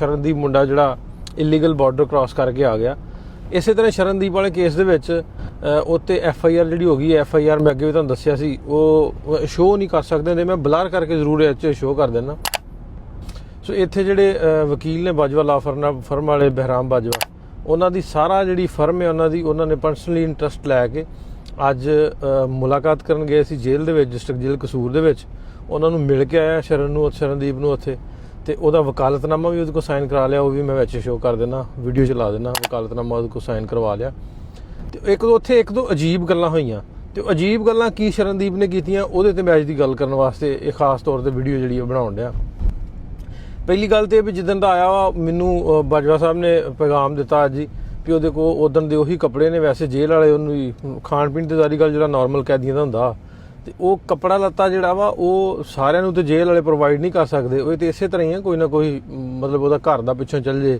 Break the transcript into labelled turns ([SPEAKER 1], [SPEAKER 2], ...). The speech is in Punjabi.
[SPEAKER 1] ਸ਼ਰਨਦੀਪ ਮੁੰਡਾ ਜਿਹੜਾ ਇਲੀਗਲ ਬਾਰਡਰ ਕ੍ਰਾਸ ਕਰਕੇ ਆ ਗਿਆ। ਇਸੇ ਤਰ੍ਹਾਂ ਸ਼ਰਨਦੀਪ ਵਾਲੇ ਕੇਸ ਦੇ ਵਿੱਚ ਅ, ਉੱਤੇ ਐਫ ਆਈ ਆਰ ਜਿਹੜੀ ਹੋ ਗਈ ਐਫ ਆਈ ਆਰ ਮੈਂ ਅੱਗੇ ਵੀ ਤੁਹਾਨੂੰ ਦੱਸਿਆ ਸੀ ਉਹ ਸ਼ੋਅ ਨਹੀਂ ਕਰ ਸਕਦੇ ਨੇ ਮੈਂ ਬਲਰ ਕਰਕੇ ਜ਼ਰੂਰ ਇਹ 'ਚ ਸ਼ੋਅ ਕਰ ਦੇਣਾ ਸੋ ਇੱਥੇ ਜਿਹੜੇ ਵਕੀਲ ਨੇ ਬਾਜਵਾ ਲਾ ਫਰਮ ਵਾਲੇ ਬਹਿਰਾਮ ਬਾਜਵਾ ਉਹਨਾਂ ਦੀ ਸਾਰਾ ਜਿਹੜੀ ਫਰਮ ਹੈ ਉਹਨਾਂ ਦੀ ਉਹਨਾਂ ਨੇ ਪਰਸਨਲੀ ਇੰਟਰਸਟ ਲੈ ਕੇ ਅੱਜ ਮੁਲਾਕਾਤ ਕਰਨ ਗਏ ਸੀ ਜੇਲ੍ਹ ਦੇ ਵਿੱਚ ਡਿਸਟ੍ਰਿਕਟ ਜੇਲ੍ਹ ਕਸੂਰ ਦੇ ਵਿੱਚ। ਉਹਨਾਂ ਨੂੰ ਮਿਲ ਕੇ ਆਇਆ ਸ਼ਰਨ ਨੂੰ ਸ਼ਰਨਦੀਪ ਨੂੰ ਉੱਥੇ। ਤੇ ਉਹਦਾ ਵਕਾਲਤਨਾਮਾ ਵੀ ਉਹਦੇ ਕੋਲ ਸਾਈਨ ਕਰਾ ਲਿਆ, ਉਹ ਵੀ ਮੈਂ ਵਿੱਚ ਸ਼ੋਅ ਕਰ ਦੇਣਾ ਵੀਡੀਓ ਚਲਾ ਦੇਣਾ ਵਕਾਲਤਨਾਮਾ ਉਹਦੇ ਕੋਲ ਸਾਈਨ ਕਰਵਾ ਲਿਆ। ਤੇ ਇੱਕ ਦੋ ਉੱਥੇ ਇੱਕ ਦੋ ਅਜੀਬ ਗੱਲਾਂ ਹੋਈਆਂ। ਤੇ ਉਹ ਅਜੀਬ ਗੱਲਾਂ ਕੀ ਸ਼ਰਨਦੀਪ ਨੇ ਕੀਤੀਆਂ, ਉਹਦੇ ਤੇ ਮੈਂ ਅੱਜ ਦੀ ਗੱਲ ਕਰਨ ਵਾਸਤੇ ਇਹ ਖਾਸ ਤੌਰ ਤੇ ਵੀਡੀਓ ਜਿਹੜੀ ਉਹ ਬਣਾਉਣ ਡਿਆ। ਪਹਿਲੀ ਗੱਲ ਤੇ ਇਹ ਵੀ ਜਿੱਦਣ ਦਾ ਆਇਆ ਵਾ, ਮੈਨੂੰ ਬਾਜਵਾ ਸਾਹਿਬ ਨੇ ਪੈਗਾਮ ਦਿੱਤਾ ਅੱਜ ਹੀ ਵੀ ਉਹਦੇ ਕੋ ਉਦੋਂ ਦੇ ਉਹੀ ਕੱਪੜੇ ਨੇ, ਵੈਸੇ ਜੇਲ੍ਹ ਵਾਲੇ ਉਹਨੂੰ ਵੀ ਖਾਣ ਪੀਣ ਤੇ ਸਾਰੀ ਗੱਲ ਜਿਹੜਾ ਨਾਰਮਲ ਕੈਦੀਆਂ ਦਾ ਹੁੰਦਾ। ਤੇ ਉਹ ਕੱਪੜਾ ਲੱਤਾ ਜਿਹੜਾ ਵਾ, ਉਹ ਸਾਰਿਆਂ ਨੂੰ ਤੇ ਜੇਲ੍ਹ ਵਾਲੇ ਪ੍ਰੋਵਾਈਡ ਨਹੀਂ ਕਰ ਸਕਦੇ। ਉਹ ਤੇ ਇਸੇ ਤਰ੍ਹਾਂ ਹੀ ਆ, ਕੋਈ ਨਾ ਕੋਈ, ਮਤਲਬ ਉਹਦਾ ਘਰ ਦਾ ਪਿੱਛੋਂ ਚੱਲ ਜੇ।